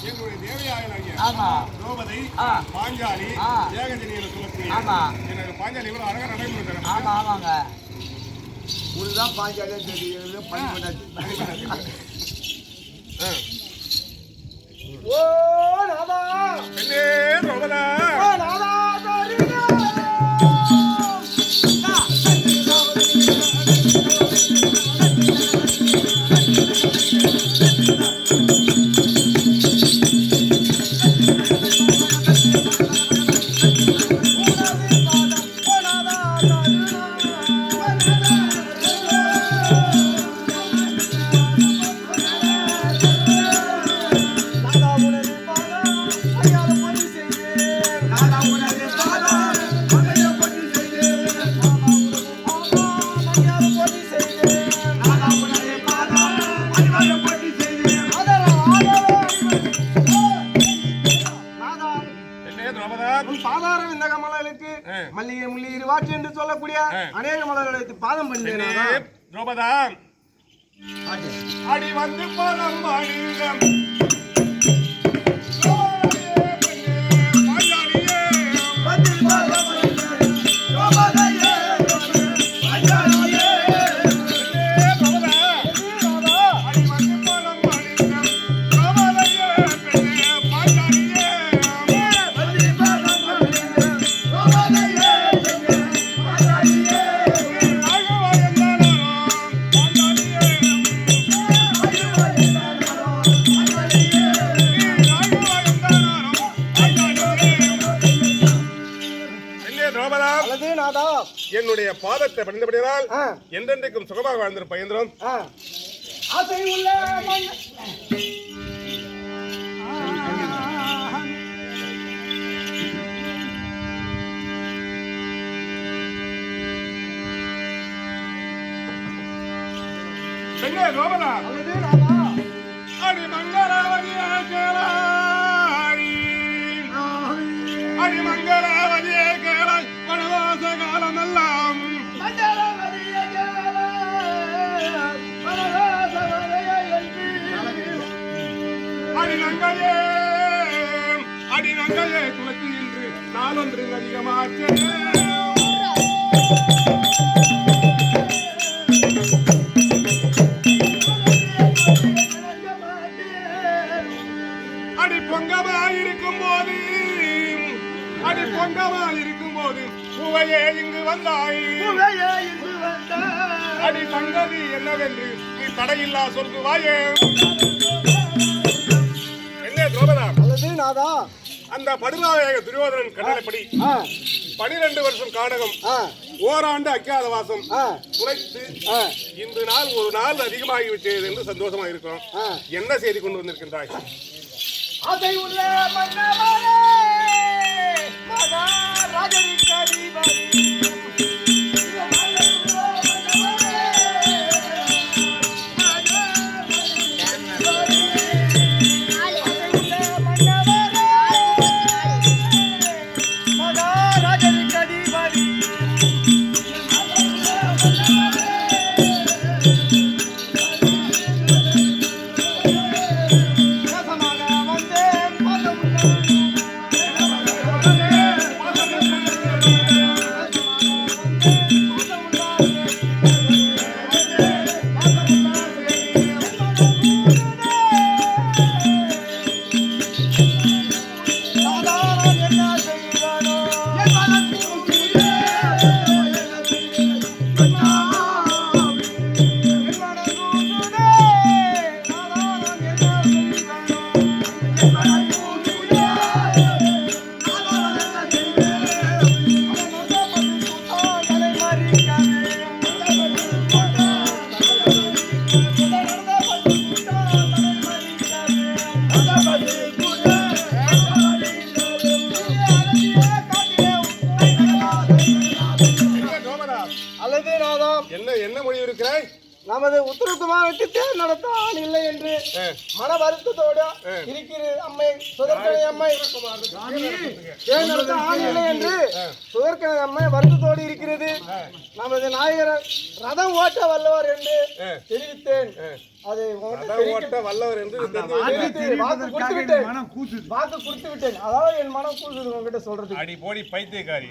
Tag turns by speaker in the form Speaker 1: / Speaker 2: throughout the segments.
Speaker 1: என்னுடைய தேவையாகலாகிய
Speaker 2: ஆமா.
Speaker 1: திரௌபதி
Speaker 2: ஆ.
Speaker 1: பாஞ்சாலி. ஏகஜனியில சொல்லக்கூடிய பாஞ்சாலி இவ்வளவு அழகா நடைமுறை
Speaker 2: ஆமா ஆமாங்க.
Speaker 3: உனதான் பாஞ்சாலே தெரியும் பண்ணி பண்ணாச்சு. ஓ
Speaker 1: பெண்ணே
Speaker 3: முள்ளி இருவாட்சி என்று சொல்லக்கூடிய. அநேக மலர்களை பாதம்
Speaker 1: பெண்ணே திரௌபதா அடி வந்து பணம் வாழிடம் திரௌபதா
Speaker 3: அல்லது நாதா.
Speaker 1: என்னுடைய பாதத்தை பணிந்தபடியால். என்றென்றைக்கும் சுகமாக வாழ்ந்திருப்ப பயந்திரம்
Speaker 3: ஆ. ஆசை உள்ள
Speaker 1: அடி மங்களாவதிய கேளாய். அடி கேளாய் காலமெல்லாம் அடிநங்கையே அடிநங்கையே அடி இன்று நாளொன்று அதிகமாச்சே. அடி பொங்கமாயிருக்கும் போது அடி பொங்கமாயிருக்கும் போது பூவையே இங்கு வந்தாய். அடி சங்கதி என்னவென்று நீ தடையில்லா சொல்லுவாயே. என்ன துரோபதா
Speaker 3: அல்லது நாதா?
Speaker 1: அந்த படுநாயக துரியோதனன் கட்டளைப்படி பனிரெண்டு வருஷம் காடகம்
Speaker 3: ஆ,
Speaker 1: அக்காத வாசம் குறைத்து இன்று நாள் ஒரு நாள் அதிகமாகிவிட்டது என்று சந்தோஷமா இருக்கிறோம். என்ன செய்தி கொண்டு வந்திருக்கின்றாய்?
Speaker 3: ஆசை உள்ள மன்னவனே, உத்தரகுமாருக்கு தேர் நடத்த ஆள் இல்லை என்று மன வருத்தத்தோடு இருக்கிறது அம்மை சுதர்கனை அம்மை தேர் நடத்த ஆள் இல்லை என்று சுதர்கனை அம்மை வருத்தத்தோடு இருக்கிறது. நமது நாயகர் ரதம் ஓட்ட வல்லவர் என்று தெரிவித்தேன். அதை
Speaker 1: ஓட்ட வல்லவர் என்று
Speaker 3: வாக்கு கொடுத்து விட்டேன் வாக்கு கொடுத்து விட்டேன் அதாவது என் மனம் கூசுது உங்ககிட்ட சொல்றது
Speaker 1: அடி போடி பைத்தியக்காரி.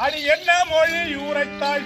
Speaker 1: அடி என்ன மொழி? உரைத்தாய்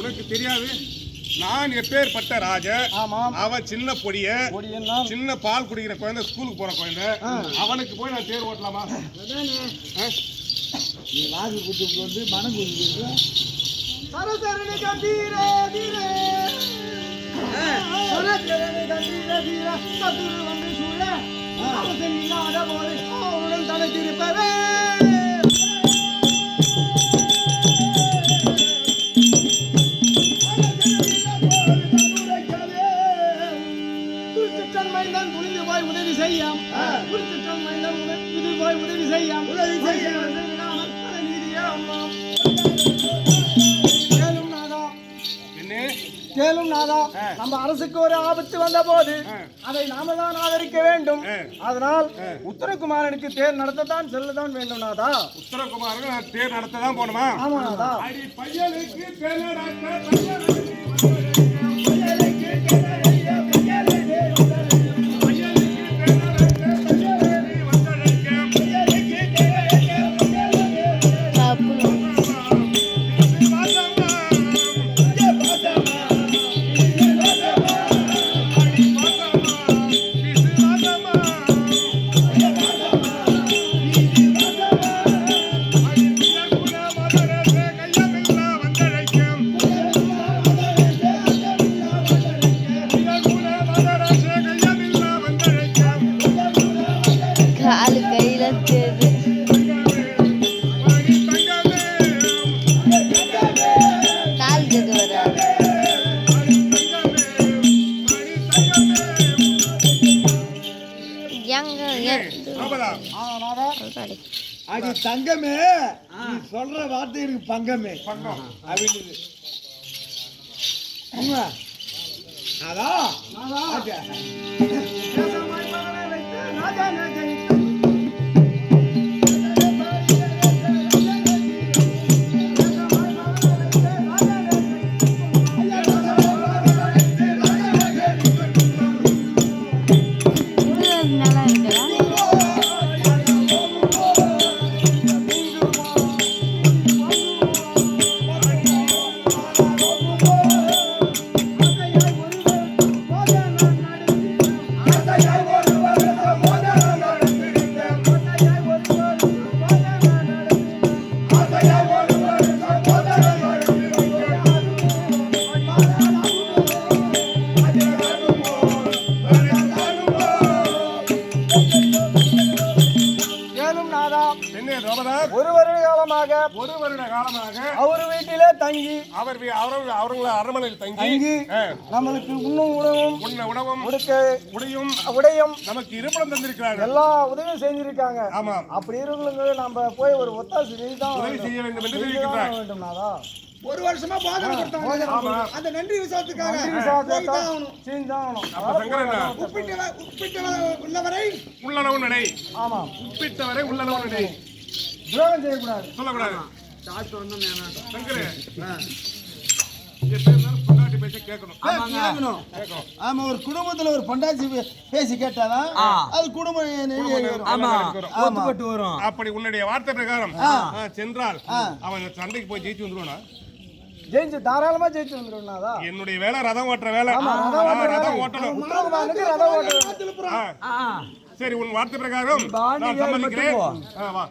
Speaker 1: உனக்கு தெரியாது? நான் எப்பேற்பட்ட ராஜ? அவ சின்ன பொடிய. சின்ன பால் குடிக்கிற குழந்தை ஸ்கூலுக்கு போற குழந்தை. அவனுக்கு போய் நான் தேர் ஓட்டலாமா?
Speaker 3: சரசரணி தீர சரசரணி கம்பீர தீர சத்துரு வந்து சூழ. அவசன் இல்லாத போது அவனுடன் தலைத்திருப்பவே உதவி கேளும் நாதா
Speaker 1: என்ன
Speaker 3: கேளும் நாதா. நம்ம அரசுக்கு ஒரு ஆபத்து வந்த போது அதை நாம தான் ஆதரிக்க வேண்டும். அதனால் உத்தரகுமாரனுக்கு தேர் நடத்தத்தான் செல்லத்தான் வேண்டும் நாதா.
Speaker 1: உத்தரகுமாருக்கு நான் தேர் நடத்த தான் போகணுமா?
Speaker 3: ஆமா நாதா.
Speaker 1: அடி பையனுக்கு தேர் நடத்த
Speaker 4: அடி தங்கமே. நீ சொல்ற வார்த்தை எனக்கு பங்கமே. அப்படின்னு. அதான்.
Speaker 3: அவர் வீட்டிலே தங்கி
Speaker 1: அவர் அவர் அவர்கள அரண்மனையில் தங்கி
Speaker 3: நம்மளுக்கு உண்ணும் உணவும்
Speaker 1: உண்ண உணவும்
Speaker 3: உடுக்க
Speaker 1: உடையும்
Speaker 3: உடையும்
Speaker 1: நமக்கு இருப்பிடம் தந்திருக்கிறார்கள்
Speaker 3: எல்லா உதவியும் செஞ்சிருக்காங்க.
Speaker 1: ஆமா.
Speaker 3: அப்படி இருக்கிறவங்களுக்கு நம்ம போய் ஒரு ஒத்தாசை செய்து தான்
Speaker 1: உதவி செய்ய வேண்டும் என்று
Speaker 3: செய்து
Speaker 1: தெரிவிக்கின்றார்
Speaker 3: தான் வேண்டும் நாதா
Speaker 4: ஒரு வருஷமா போதனை கொடுத்தாங்க அந்த நன்றி விசாரத்துக்காக உள்ளவரை?
Speaker 1: உள்ளளவு நடை
Speaker 3: ஆமா.
Speaker 1: உப்பிட்டவரை உள்ளளவு நடை
Speaker 3: துரோகம் செய்யக்கூடாது.
Speaker 1: சொல்லக்கூடாது. சங்கரே. பொண்டாட்டி பேச்ச கேட்கணும்
Speaker 4: கேட்கணும். ஆமா ஒரு குடும்பத்துல ஒரு பொண்டாச்சி பேசி கேட்டாதான் அது குடும்பம் வரும்.
Speaker 1: அப்படி உன்னுடைய வார்த்தை பிரகாரம். சென்றால் அவன் சண்டைக்கு போய் ஜெயிச்சு வந்துருவானா?
Speaker 3: ஜெயிச்சு தாராளமா ஜெயிச்சு வந்துருவா
Speaker 1: என்னுடைய வேலை ரதம் ஓட்டுற வேலை.
Speaker 3: ஆமா, ரதம்.
Speaker 1: ஓட்டணும்.
Speaker 3: ரதம்.
Speaker 1: சரி உன் வார்த்தை பிரகாரம் நான் சம்மதிக்கிறேன். வா?